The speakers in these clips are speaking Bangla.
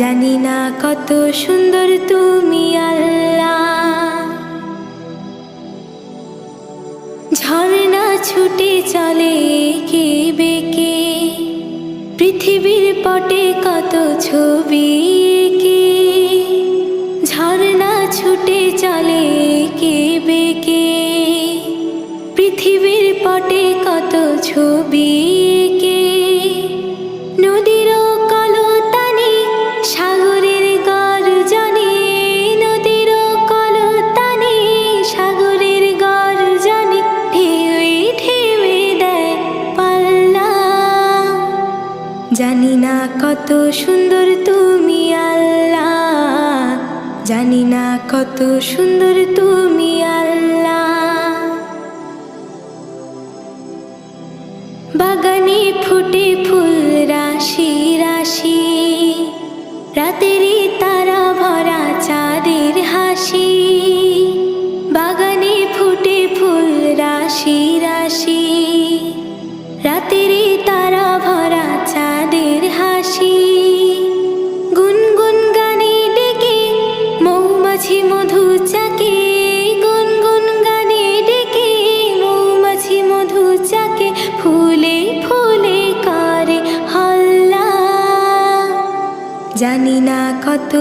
জানি না কত সুন্দর তুমি আল্লাহ। ঝর্ণা ছুটে চলে কে বেকে, পৃথিবীর পটে কত ছবি কত সুন্দর তুমি আল্লাহ। বাগানে ফুটে ফুল রাশি রাশি। রাতেরই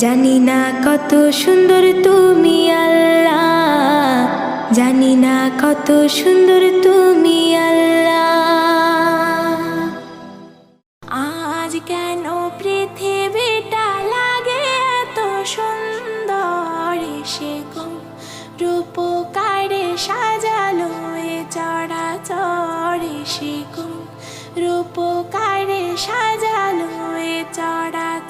জানি না কত সুন্দর তুমি আল্লাহ। জানি না কত সুন্দর তুমি আল্লাহ। আজ কেন পৃথিবীটা লাগে এত সুন্দর? সে রূপকারে সাজালো এ চড়াচড়ে সে গো, রূপকারে সাজালো এ চড়াচড়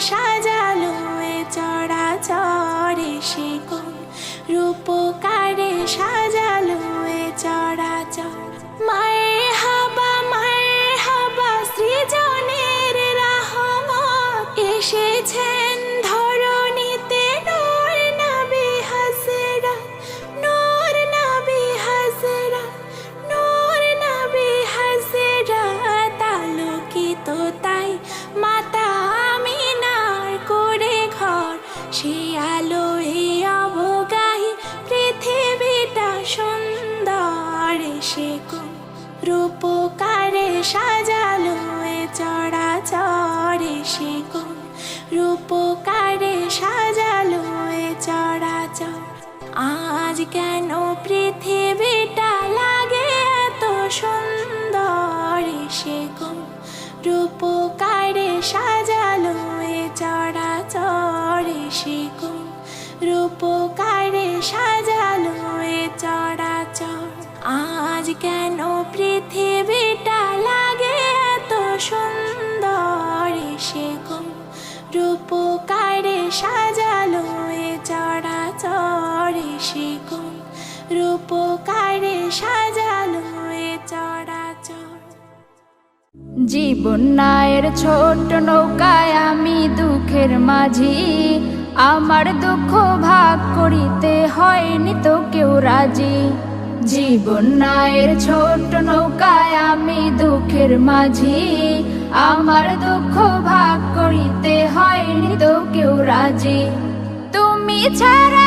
সাজালো এ চড়াচরে সে কোন রূপকারে সাজালো চড়াচর আজ কেন পৃথিবীটা লাগে এত সুন্দর? সে কোন রূপকারে সাজালো এ চড়াচরে সে কোন রূপকারে সাজালো এ চড়াচর আজ কেন পৃথিবীটা লাগে এত সুন্দর? সে কোন রূপকারে সাজালো রূপকারে চড়াচর জীবন নায়ের ছোট নৌকায় আমি দুঃখের মাঝি। আমার দুঃখ ভাগ করিতে হয়নি তো কেউ রাজি। জীবন নায়ের ছোট নৌকায় আমি দুঃখের মাঝি। আমার দুঃখ ভাগ করিতে হয়নি তো কেউ রাজি। তুমি ছাড়া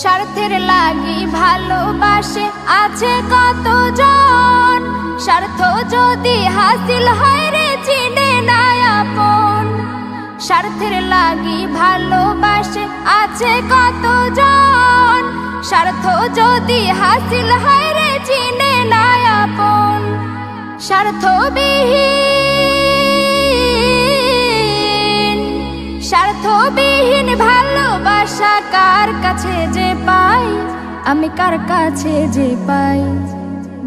স্বার্থের লাগি ভালোবাসে আছে কতজন? স্বার্থ যদি হাসিল হয় রে চিনে না আপন। স্বার্থের লাগি ভালোবাসে আছে কতজন? স্বার্থ যদি হাসিল হয় রে চিনে না আপন। স্বার্থবিহীন স্বার্থবিহীন ভালোবাসা কার কাছে যে পাই? আমি কার কাছে যে পাই?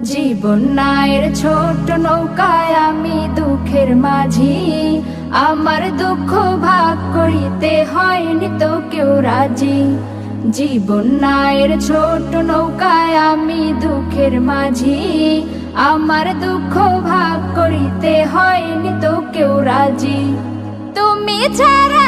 জীবন নায়ের ছোট নৌকায় আমি দুঃখের মাঝি। আমার দুঃখ ভাগ করিতে হয়নি তো কেউ রাজি। জীবন নায়ের ছোট নৌকায় আমি দুঃখের মাঝি। আমার দুঃখ ভাগ করিতে হয়নি তো কেউ রাজি। তুমি ছাড়া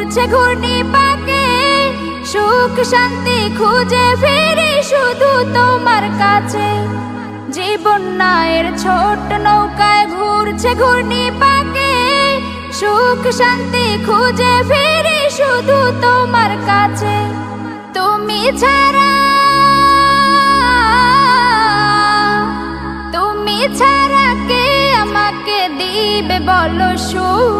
ঘুরছে ঘূর্ণি পাকে, সুখ শান্তি খুঁজে ফিরি শুধু তোমার কাছে। জীবন নায়ের ছোট নৌকায় ঘুরছে ঘূর্ণি পাকে, সুখ শান্তি খুঁজে ফিরি শুধু তোমার কাছে। তুমি ছাড়া তুমি ছাড়া কে আমাকে দিবে বলো সুখ?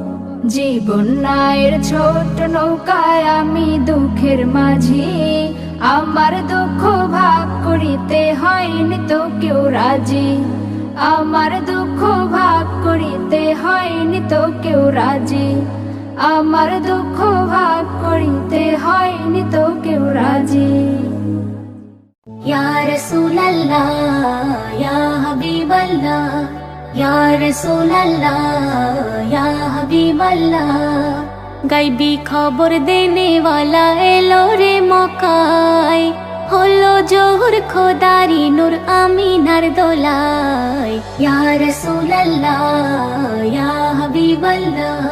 জীবন নায়ের ছোট নৌকায় আমি দুঃখের মাঝি। আমার দুঃখ ভাগ করিতে হয়নি তো কেউ রাজি। আমার দুঃখ ভাগ করিতে হয়নি তো কেউ রাজি। আমার দুঃখ ভাগ করিতে হয়নি তো কেউ রাজি। ইয়া রাসূলুল্লাহ, ইয়া হাবিবাল্লাহ গাইবি খবর দেনে वाला এলো রে মকাই হলো জোহর খোদারি নূর আমিনার দোলাই ইয়া রাসূলুল্লাহ, ইয়া হাবিবাল্লাহ।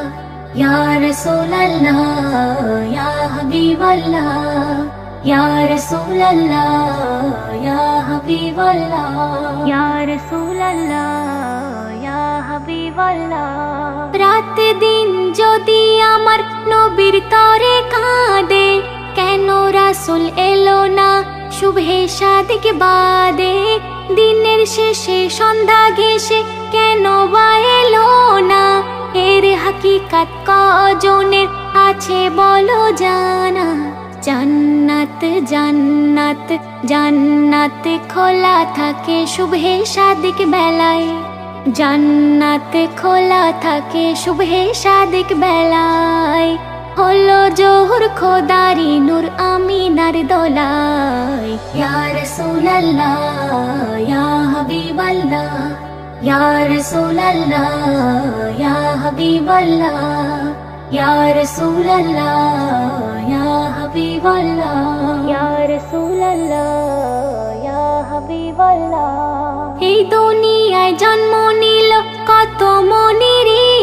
ইয়া রাসূলুল্লাহ, ইয়া হাবিবাল্লাহ। ইয়া রাসূলুল্লাহ, ইয়া হাবিবাল্লাহ। ইয়া রাসূলুল্লাহ। রাত দিন যদি আমার নবীর তরে কাঁদে, কেন রাসূল এলো না শুভে সাদিক বাদে? দিনের শেষে সন্ধ্যা ঘেসে কেন বা এলো না? এর হাকিকাত কজনের আছে বলো জানা। জান্নাত জান্নাত জান্নাত খোলা থাকে শুভে সাদিক বেলায়। জান্নাত খোলা থাকে শুভে সাদিক বেলায়। হলো জোহর খোদারি নূর আমিনার দোলায়। ইয়া রাসূলুল্লাহ, ইয়া হাবিবাল্লাহ, ইয়া রাসূলুল্লাহ, ইয়া হাবিবাল্লাহ, ইয়া রাসূলুল্লাহ, ইয়া হাবিবাল্লাহ, ইয়া রাসূলুল্লাহ, ইয়া হাবিবাল্লাহ। দুনিয়ায় জন্ম নিল কত মনি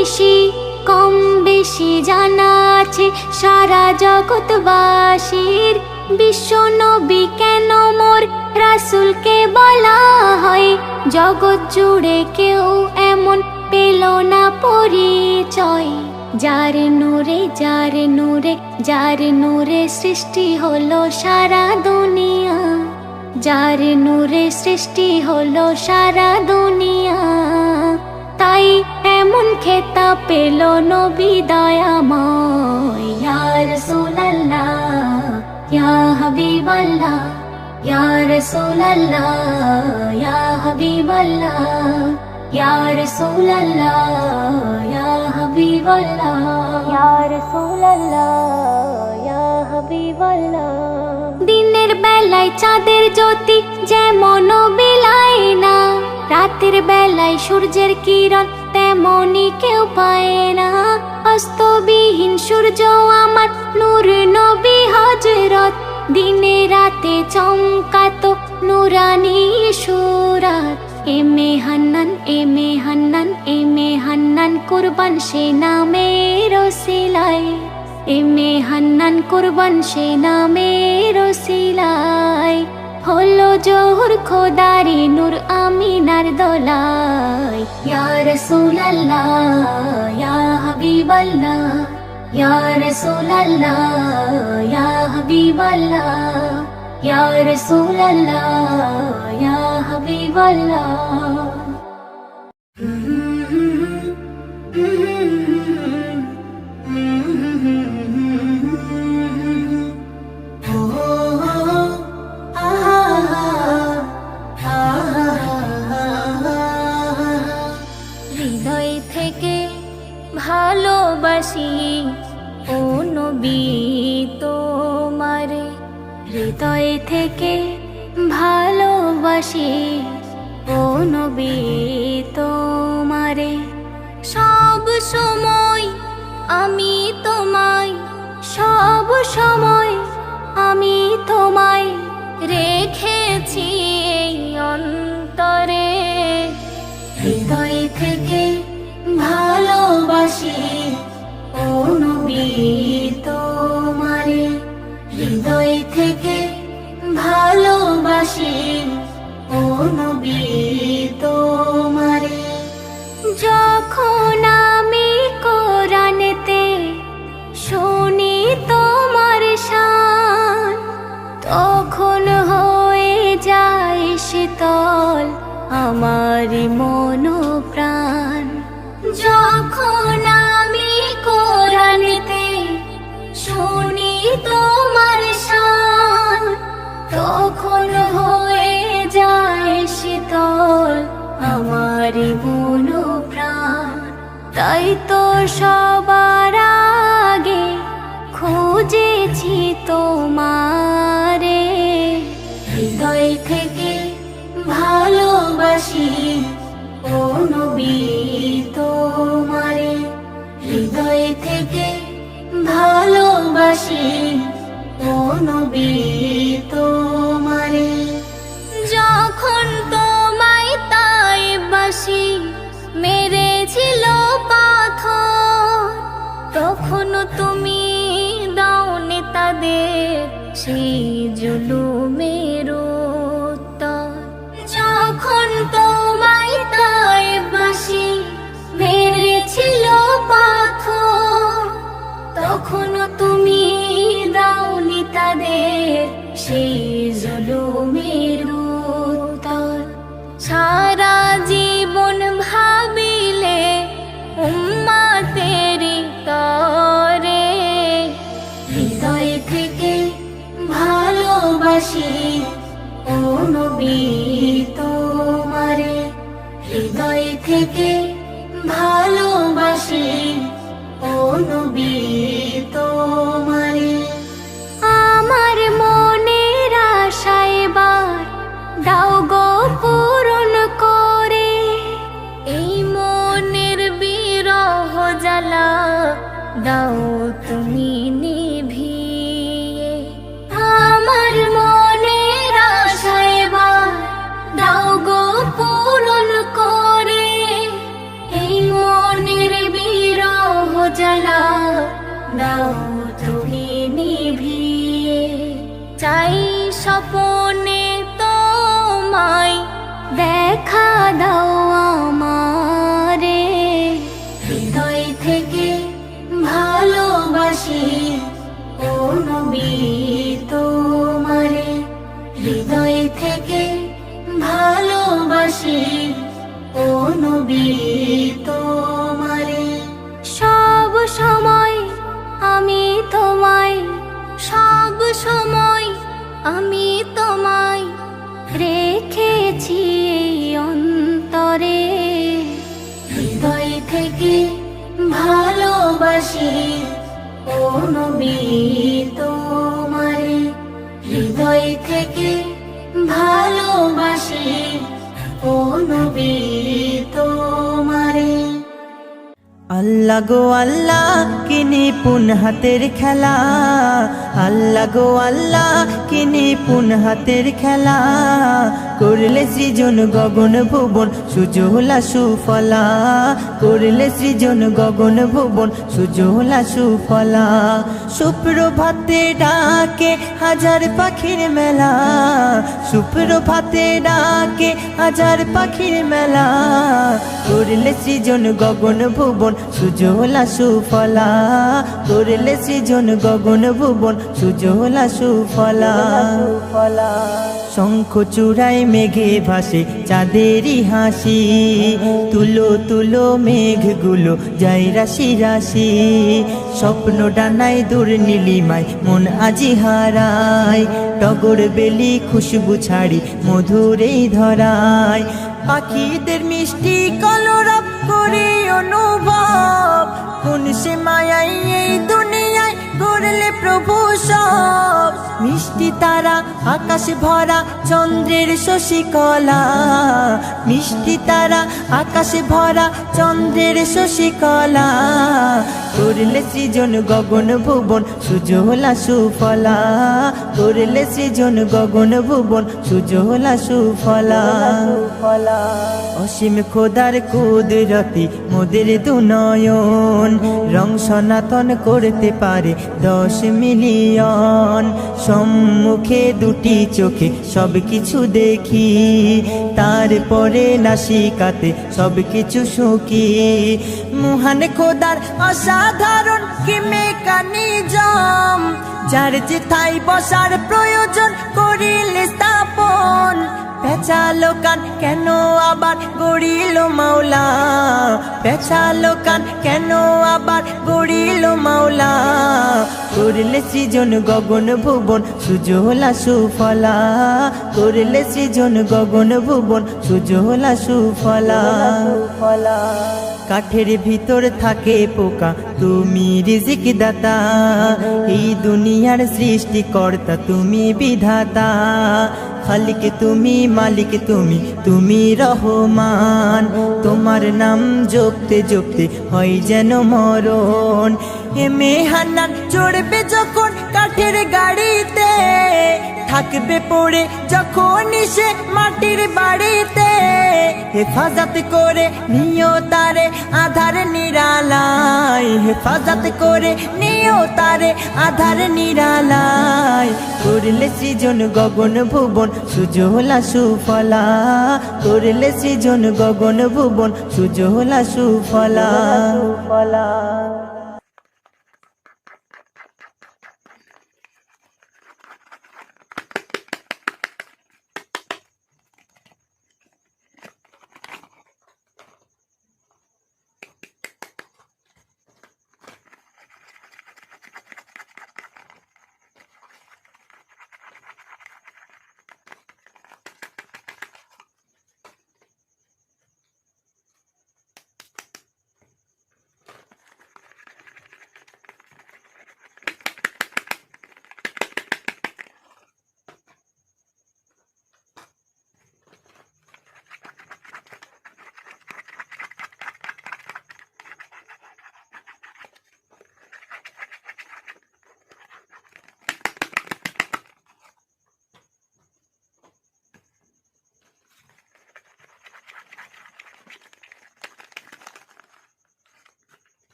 ঋষি। কম বেশি জানা আছে সারা জগৎবাসীর। বিশ্ব নবী কেন মোর রাসুলকে বলা হয়? জগৎ জুড়ে কেউ এমন পেল না পরিচয়। যার নূরে যার নূরে যার নূরে সৃষ্টি হলো সারা দুনিয়া। যার নূরে সৃষ্টি হলো সারা দুনিয়া, তাই এমন খেতা পেল নবী দয়াময়। ইয়া রাসূলুল্লাহ, ইয়া হাবিবাল্লাহ, ইয়া রাসূলুল্লাহ, ইয়া হাবিবাল্লাহ, ইয়া রাসূলুল্লাহ, ইয়া হাবিবাল্লাহ, ইয়া রাসূলুল্লাহ, ইয়া হাবিবাল্লাহ। দিনের বেলায় চাঁদের জ্যোতি যেমন বিলায় না, রাতের বেলায় সূর্যের কিরণ তেমনই কেউ পায় না। অস্তবিহীন সূর্য আমার নূর নবী হজরত দিনে রাতে চমকাতো নুরানি সুরাত। এমে হান্নান এমে হান্নান এমে হান্নান কুরবান সে নামের সিলায় এমে হান্নান কুরবান সে নামের সিলায় হলো জোহর খোদারি নূর আমিনার দোলায়। ইয়া রাসূলুল্লাহ, ইয়া হাবিবাল্লাহ, ইয়া রাসূলুল্লাহ, ইয়া হাবিবাল্লাহ, ইয়া রাসূলুল্লাহ, ইয়া হাবিবাল্লাহ। তাই তো সবার আগে খুঁজেছি তোমারে। হৃদয় থেকে ভালোবাসি ও তোমারে। হৃদয় থেকে ভালোবাসি ও নবী তাদের সেই জুলুমের দাও তুমি হৃদয় থেকে ভালোবাসি। ও নবী আল্লাহ গো আল্লাহ, কিনি পুন হাতের খেলা। আল্লাহ গো আল্লাহ, কিনি পুন হাতের খেলা। করলে সৃজন গগন ভুবন সুজলা সুফলা। করলে সৃজন গগন ভুবন সুজলা সুফলা। সুপ্রভাতে ডাকে হাজার পাখির মেলা। সুপ্রভাতে ডাকে হাজার পাখির মেলা। করলে সৃজন গগন ভুবন সুজলা সুফলা। করলে সৃজন গগন ভুবন সুজলা সুফলা। শঙ্খ চূড়ায় মেঘে ভাসে চাঁদেরই হাসি। তুলো তুলো মেঘগুলো যাই রাশি রাশি। স্বপ্ন ডানায় দূর নীলিমায় মন আজি হারায়। টগর বেলি খুশবু ছাড়ি মধুরেই ধরায়। পাখিদের মিষ্টি কলরব করে অনুভব, কোন সে মায়াই এই দুনিয়ায় গড়লে প্রভু সব। মিষ্টি তারা, আকাশে ভরা, চন্দ্রের শশিকলা। মিষ্টি তারা, আকাশে ভরা, চন্দ্রের শশিকলা। করলে সৃজন গগন ভুবন সুজলা সুফলা। করলে সৃজন গগন ভুবন সুজলা সুফলা। অসীম খোদার কুদরতি মোদের দুনয়ন, রং সনাতন করতে পারে দশ মিলিয়ন। সম্মুখে দুটি চোখে সব কিছু দেখি, তারপরে নাসিকাতে সব কিছু সুখী। মহান খোদার অসাধারণ কি মেকানিজম যার যেথায় বসার প্রয়োজন করিলে স্থাপন। পেঁচালো কান কেন আবার গড়িল মাওলা? পেঁচালো কান কেন আবার গড়িল মাওলা? করলে সৃজন গগন ভুবন সুজলা সুফলা। করলে সৃজন গগন ভুবন সুজলা সুফলা। কাঠের ভিতর থাকে পোকা। তুমি রিজিক দাতা এই দুনিয়ার সৃষ্টিকর্তা তুমি বিধাতা। খালিক তুমি মালিক তুমি তুমি রহমান। তোমার নাম জপতে জপতে হয় যেন মরণ। এ মেহান্নান চড়বে যখন কাঠের গাড়িতে থাকবে পড়ে, যখন সে মাটির বাড়িতে হেফাজত করে নিও তারে আধার নিরালায়। হেফাজত করে নিও তারে আধার নিরালায়। করলে সৃজন গগন ভুবন সুজলা সুফলা। করলে সৃজন গগন ভুবন সুজলা সুফলা।